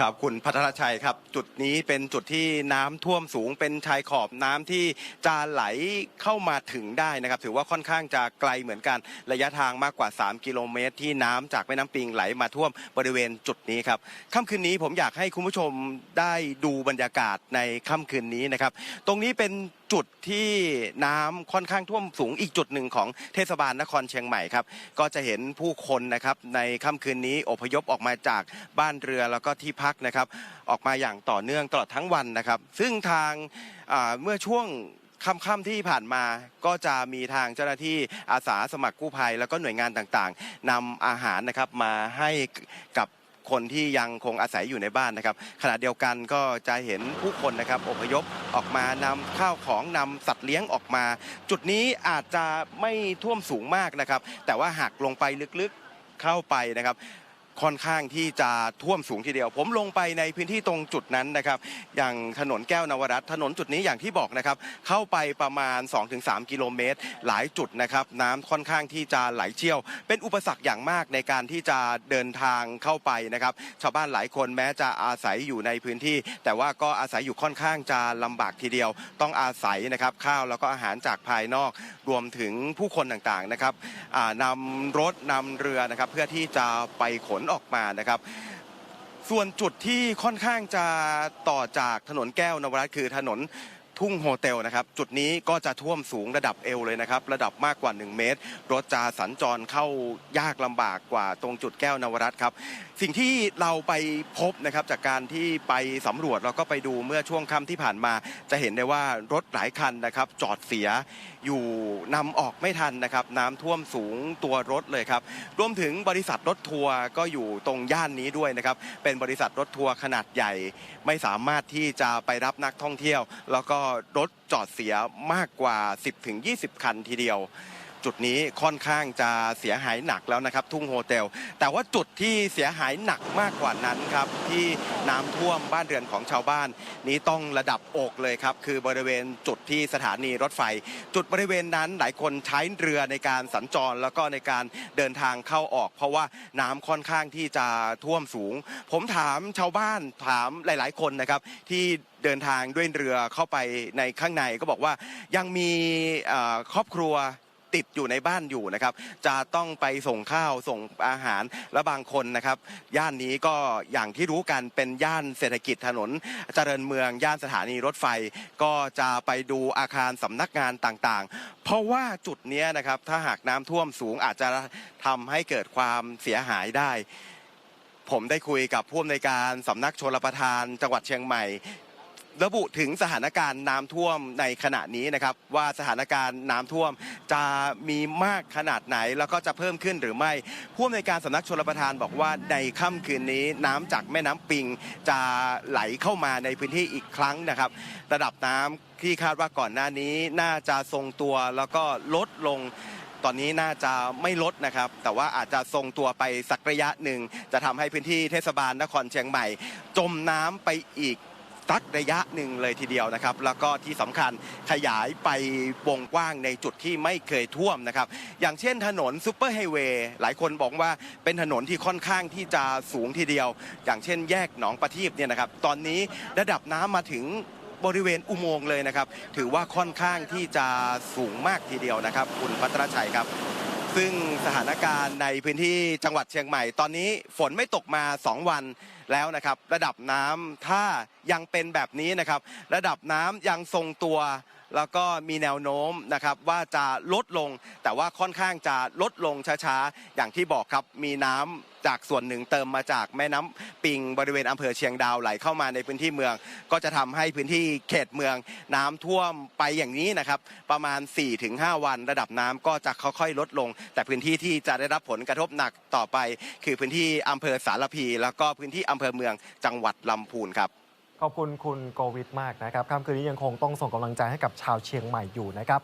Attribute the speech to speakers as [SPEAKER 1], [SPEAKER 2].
[SPEAKER 1] ครับคุณพัทรชัยครับ จุดนี้เป็นจุดที่น้ำท่วมสูงเป็นชายขอบน้ำที่จะไหลเข้ามาถึงได้นะครับ ถือว่าค่อนข้างจะไกลเหมือนกันระยะทางมากกว่า 3 กิโลเมตร ที่น้ำจากแม่น้ำปิงไหลมาท่วมบริเวณจุดนี้ครับค่ำคืนนี้ผมอยากให้คุณผู้ชมได้ดูบรรยากาศในค่ำคืนนี้นะครับ ตรงนี้เป็น จุดที่น้ำค่อนข้างท่วมสูงอีกจุดหนึ่งของเทศบาลนครเชียงใหม่ครับก็จะเห็นผู้คนนะครับในค่ำคืนนี้อพยพออกมาจากบ้านเรือแล้วก็ที่พักนะครับ ออกมาอย่างต่อเนื่องตลอดทั้งวันนะครับ ซึ่งทางเมื่อช่วงค่ำๆที่ผ่านมาก็จะมีทางเจ้าหน้าที่อาสาสมัครกู้ภัย แล้วก็หน่วยงานต่างๆนำอาหารนะครับมาให้กับ คนที่ยังคงอาศัยอยู่ในบ้านนะครับ ขณะเดียวกันก็จะเห็นผู้คนนะครับอพยพออกมานำข้าวของนำสัตว์เลี้ยงออกมา จุดนี้อาจจะไม่ท่วมสูงมากนะครับ แต่ว่าหากลงไปลึกๆเข้าไปนะครับ ค่อนข้างที่จะท่วมสูงทีเดียว ผมลงไปในพื้นที่ตรงจุดนั้นนะครับ อย่างถนนแก้วนวรัตถนนจุดนี้อย่างที่บอกนะครับ เข้าไปประมาณ 2-3 กิโลเมตร หลายจุดนะครับ น้ำค่อนข้างที่จะไหลเชี่ยว เป็นอุปสรรคอย่างมากในการที่จะเดินทางเข้าไปนะครับ ชาวบ้านหลายคนแม้จะอาศัยอยู่ในพื้นที่ แต่ว่าก็อาศัยอยู่ค่อนข้างจะลำบากทีเดียว ต้องอาศัยนะครับข้าวแล้วก็อาหารจากภายนอกรวมถึงผู้คนต่างๆนะครับอ่านำรถนำเรือนะครับเพื่อที่จะไปขนออกมานะครับส่วนจุดที่ค่อนข้างจะต่อจากถนนแก้วนวรัตคือถนน ทุ่งโฮเทลนะครับจุดนี้ก็จะท่วมสูงระดับเอวเลยนะครับระดับมากกว่า 1 เมตร รถจะสัญจรเข้ายากลำบากกว่าตรงจุดแก้วนวรัตครับสิ่งที่เราไปพบนะครับจากการที่ไปสำรวจแล้วก็ไปดูเมื่อช่วงค่ำที่ผ่านมา จะเห็นได้ว่ารถหลายคันนะครับจอดเสียอยู่นำออกไม่ทันนะครับน้ำท่วมสูงตัวรถเลยครับรวมถึงบริษัทรถทัวร์ก็อยู่ตรงย่านนี้ด้วยนะครับเป็นบริษัทรถทัวร์ขนาดใหญ่ ไม่สามารถที่จะไปรับนักท่องเที่ยว แล้วก็รถจอดเสียมากกว่า 10-20 คันทีเดียว จุดนี้ค่อนข้างจะเสียหายหนักแล้วนะครับ ทุ่งโฮเทลแต่ว่าจุดที่เสียหายหนักมากกว่านั้นครับ ที่น้ำท่วมบ้านเรือนของชาวบ้าน นี้ต้องระดับอกเลยครับ คือบริเวณจุดที่สถานีรถไฟ จุดบริเวณนั้นหลายคนใช้เรือในการสัญจรแล้วก็ในการเดินทางเข้าออก เพราะว่าน้ำค่อนข้างที่จะท่วมสูง ผมถามชาวบ้านถามหลาย ๆ คนนะครับที่เดินทางด้วยเรือเข้าไปในข้างในก็บอกว่ายังมีครอบครัว ติดอยู่ในบ้านอยู่นะครับ จะต้องไปส่งข้าวส่งอาหารและบางคนนะครับ ย่านนี้ก็อย่างที่รู้กันเป็นย่านเศรษฐกิจถนนเจริญเมืองย่านสถานีรถไฟ ก็จะไปดูอาคารสำนักงานต่างๆ เพราะว่าจุดนี้นะครับถ้าหากน้ำท่วมสูงอาจจะทำให้เกิดความเสียหายได้ผมได้คุยกับผู้อำนวยการสำนักชลประทานจังหวัดเชียงใหม่ ระบุถึงสถานการณ์น้ำท่วมในขณะนี้นะครับ ว่าสถานการณ์น้ำท่วมจะมีมากขนาดไหน แล้วก็จะเพิ่มขึ้นหรือไม่ผู้อำนวยการสำนักชลประทานบอกว่าในค่ำคืนนี้น้ำจากแม่น้ำปิงจะไหลเข้ามาในพื้นที่อีกครั้งนะครับ ระดับน้ำที่คาดว่าก่อนหน้านี้น่าจะทรงตัวแล้วก็ลดลงตอนนี้น่าจะไม่ลดนะครับ แต่ว่าอาจจะทรงตัวไปสักระยะหนึ่ง จะทำให้พื้นที่เทศบาลนครเชียงใหม่ จมน้ำไปอีก สักระยะหนึ่งเลยทีเดียวนะครับ แล้วก็ที่สำคัญขยายไปวงกว้างในจุดที่ไม่เคยท่วมนะครับ อย่างเช่นถนนซูเปอร์ไฮเวย์หลายคนบอกว่าเป็นถนนที่ค่อนข้างที่จะสูงทีเดียว อย่างเช่นแยกหนองประทีปเนี่ยนะครับ ตอนนี้ระดับน้ำมาถึงบริเวณอุโมงค์เลยนะครับ ถือว่าค่อนข้างที่จะสูงมากทีเดียวนะครับ คุณพัทรชัยครับซึ่งสถานการณ์ในพื้นที่จังหวัดเชียงใหม่ ตอนนี้ฝนไม่ตกมา 2 วันแล้วนะครับ ระดับน้ำถ้า ยังเป็นแบบนี้นะครับ ระดับน้ำยังทรงตัว แล้วก็มีแนวโน้มนะครับว่าจะลดลง แต่ว่าค่อนข้างจะลดลงช้าๆ อย่างที่บอกครับมีน้ำจากส่วนหนึ่งเติมมาจากแม่น้ำปิงบริเวณอำเภอเชียงดาวไหลเข้ามาในพื้นที่เมือง ก็จะทำให้พื้นที่เขตเมืองน้ำท่วมไปอย่างนี้นะครับประมาณ 4-5 วัน ระดับน้ำก็จะค่อยๆ ลดลง แต่พื้นที่ที่จะได้รับผลกระทบหนักต่อไป คือพื้นที่อำเภอสารพี แล้วก็พื้นที่อำเภอเมืองจังหวัดลำพูนครับ
[SPEAKER 2] ขอบคุณคุณโกวิทมากนะครับค่ำคืนนี้ยังคงต้องส่งกำลังใจให้กับชาวเชียงใหม่อยู่นะครับ